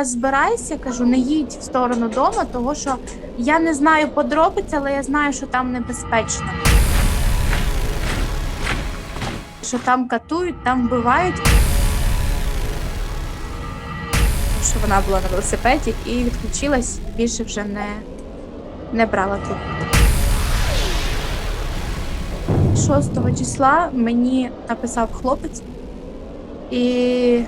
зараз збирайся, кажу, не їдь в сторону дому, тому що я не знаю подробиць, але я знаю, що там небезпечно. Що там катують, там вбивають. Що вона була на велосипеді і відключилась, більше вже не, не брала трубку. 6 числа мені написав хлопець і,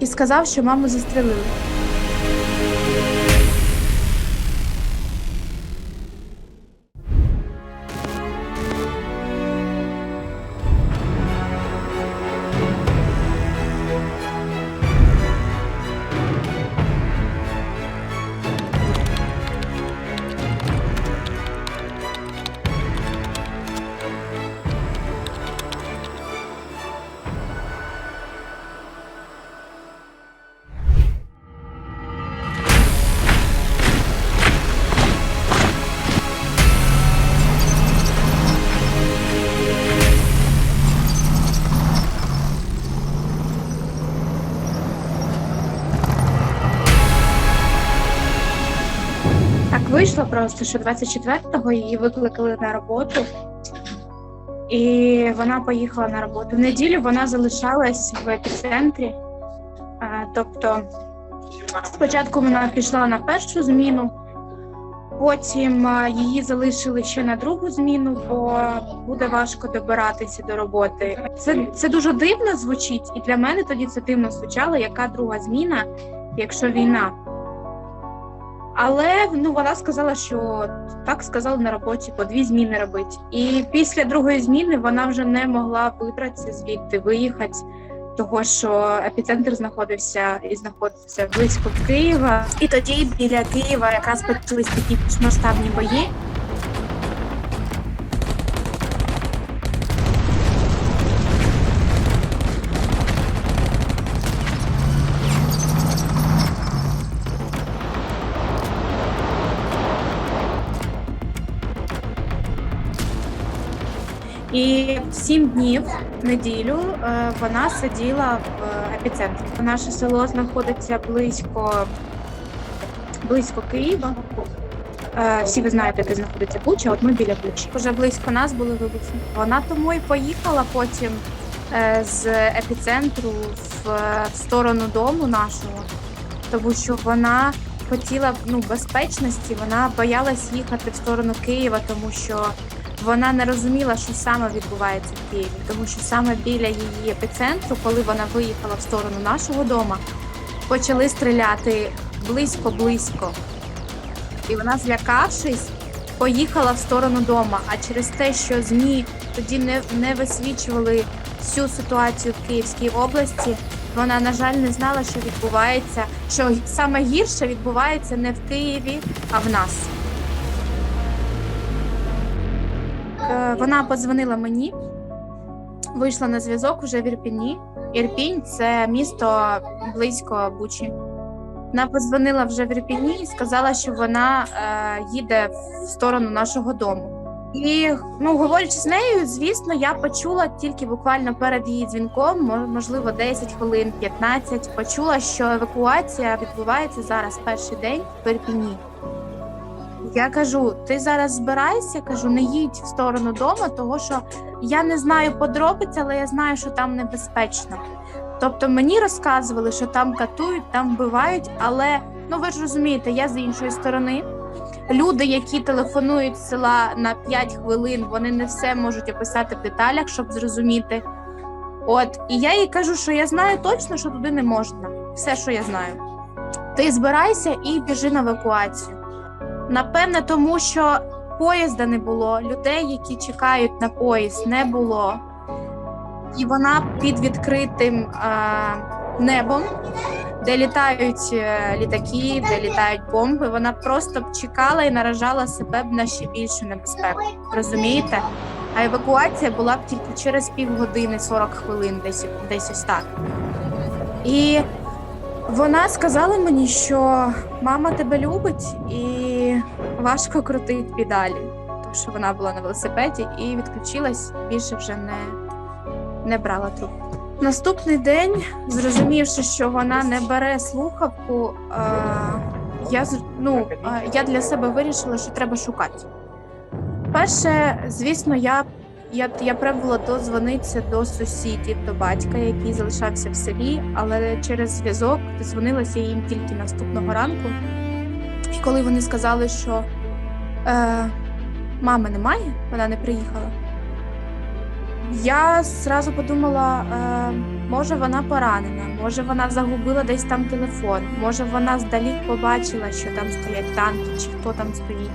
і сказав, що маму застрелили. Вийшло просто, що 24-го її викликали на роботу, і вона поїхала на роботу. В неділю вона залишалась в епіцентрі. Тобто, спочатку вона пішла на першу зміну, потім її залишили ще на другу зміну, бо буде важко добиратися до роботи. Це, це дуже дивно звучить, і для мене тоді це дивно звучало, яка друга зміна, якщо війна. Але ну вона сказала, що так сказали на роботі по дві зміни робити. І після другої зміни вона вже не могла вибратися звідти, виїхати, того що епіцентр знаходився і знаходився близько Києва. І тоді біля Києва якраз почались такі масштабні бої. І сім днів в неділю е, вона сиділа в епіцентрі. Наше село знаходиться близько, близько Києва. Е, Всі ви знаєте, де знаходиться Буча, от ми біля Бучі. Уже близько нас були вибухи. Вона тому і поїхала потім е, з епіцентру в сторону дому нашого, тому що вона хотіла ну, безпечності, вона боялась їхати в сторону Києва, тому що вона не розуміла, що саме відбувається в Києві, тому що саме біля її епіцентру, коли вона виїхала в сторону нашого дому, почали стріляти близько-близько. І вона, злякавшись, поїхала в сторону дому. А через те, що ЗМІ тоді не, не висвічували всю ситуацію в Київській області, вона, на жаль, не знала, що відбувається, що саме гірше відбувається не в Києві, а в нас. Вона подзвонила мені, вийшла на зв'язок уже в Ірпіні. Ірпінь це місто близько Бучі. Вона подзвонила вже в Ірпіні і сказала, що вона е, їде в сторону нашого дому. І ну, говорячи з нею, звісно, я почула тільки буквально перед її дзвінком, мо- можливо, 10 хвилин, 15, почула, що евакуація відбувається зараз перший день в Ірпіні. Я кажу: ти зараз збирайся, кажу, не їдь в сторону дому, того що я не знаю подробиць, але я знаю, що там небезпечно. Тобто мені розказували, що там катують, там вбивають, але ну ви ж розумієте, я з іншої сторони. Люди, які телефонують з села на 5 хвилин, вони не все можуть описати в деталях, щоб зрозуміти. От, і я їй кажу, що я знаю точно, що туди не можна. Все, що я знаю. Ти збирайся і біжи на евакуацію. Напевне, тому що поїзда не було, людей, які чекають на поїзд, не було. І вона під відкритим е, небом, де літають е, літаки, де літають бомби. Вона просто б чекала і наражала себе б на ще більшу небезпеку. Розумієте? А евакуація була б тільки через півгодини, 40 хвилин, десь, десь ось так. І вона сказала мені, що мама тебе любить і важко крутить педалі. Тому що вона була на велосипеді і відключилась, більше вже не, не брала трубку. Наступний день, зрозумівши, що вона не бере слухавку, е, я, ну, е, я для себе вирішила, що треба шукати. Перше, звісно, я, я, я пробувала дозвонитися до сусідів, до батька, який залишався в селі, але через зв'язок дозвонилася їм тільки наступного ранку. Коли вони сказали, що е, мами немає, вона не приїхала. Я зразу подумала, е, може вона поранена, може вона загубила десь там телефон, може вона здалік побачила, що там стоять танки, чи хто там стоїть,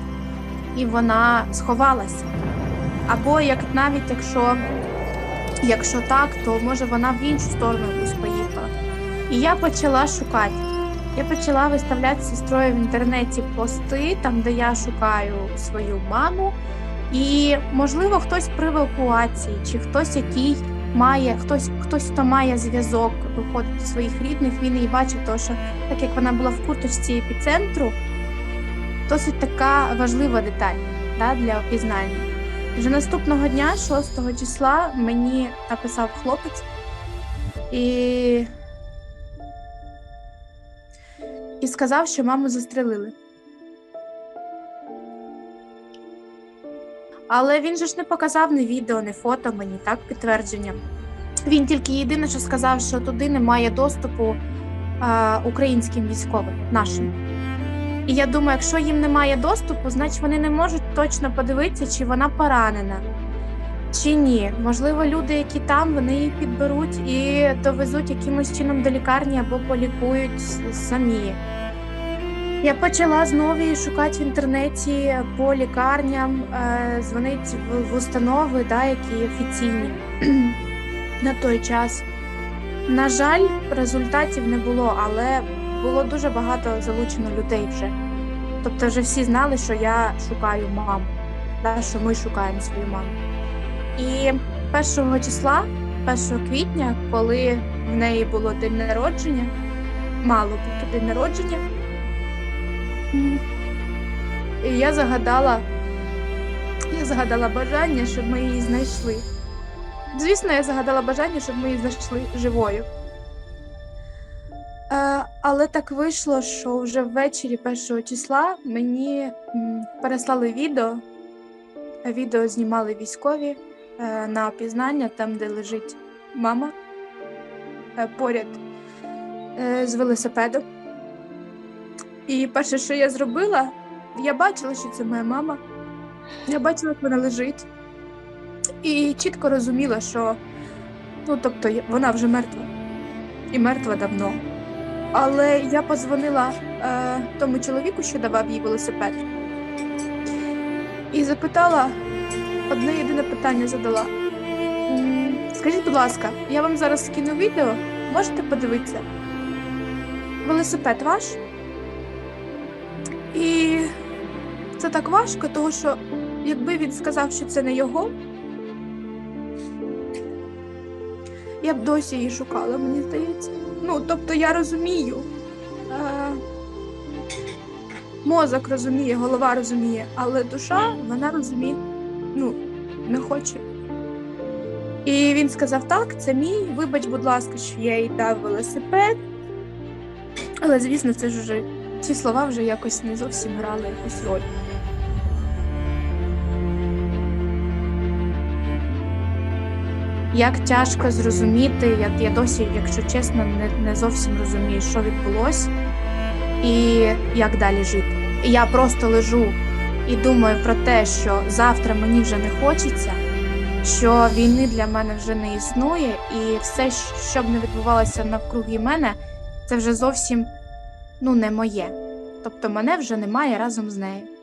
і вона сховалася. Або як навіть якщо, якщо так, то може вона в іншу сторону якусь поїхала. І я почала шукати. Я почала виставляти з сестрою в інтернеті пости, там де я шукаю свою маму. І можливо, хтось при евакуації, чи хтось, який має, хтось, хтось, хто має зв'язок, виходить до своїх рідних, він її бачив, тому що так як вона була в курточці епіцентру, досить така важлива деталь да, для опізнання. Вже наступного дня, 6 числа, мені написав хлопець і, і сказав, що маму застрелили. Але він же ж не показав ні відео, ні фото мені, так, підтвердження. Він тільки єдине, що сказав, що туди немає доступу а, українським військовим нашим. І я думаю, якщо їм немає доступу, значить вони не можуть точно подивитися, чи вона поранена, чи ні. Можливо, люди, які там, вони її підберуть і довезуть якимось чином до лікарні або полікують самі. Я почала знову шукати в інтернеті по лікарням, е, дзвонити в, установи, да, які офіційні на той час. На жаль, результатів не було, але було дуже багато залучено людей вже. Тобто, вже всі знали, що я шукаю маму, да, що ми шукаємо свою маму. І 1 числа, 1 квітня, коли в неї було день народження, мало бути день народження. І я загадала, я загадала бажання, щоб ми її знайшли. Звісно, я загадала бажання, щоб ми її знайшли живою. Е, але так вийшло, що вже ввечері 1 числа мені переслали відео. Відео знімали військові на опізнання, там, де лежить мама е, поряд е, з велосипедом. І перше, що я зробила, я бачила, що це моя мама. Я бачила, як вона лежить. І чітко розуміла, що ну, тобто, вона вже мертва. І мертва давно. Але я позвонила е, тому чоловіку, що давав їй велосипед. І запитала, одне єдине питання задала. Скажіть, будь ласка, я вам зараз скину відео, можете подивитися? Велосипед ваш? І це так важко, тому що якби він сказав, що це не його, я б досі її шукала, мені здається. Ну, тобто я розумію. Е- мозок розуміє, голова розуміє, але душа, вона розуміє, ну, не хоче. І він сказав: так, це мій, вибач, будь ласка, що я їй дав велосипед. Але, звісно, це ж вже ці слова вже якось не зовсім грали якусь роль. Як тяжко зрозуміти, як я досі, якщо чесно, не, не зовсім розумію, що відбулося і як далі жити. Я просто лежу і думаю про те, що завтра мені вже не хочеться, що війни для мене вже не існує, і все, що б не відбувалося навкруги мене, це вже зовсім ну, не моє. Тобто мене вже немає разом з нею.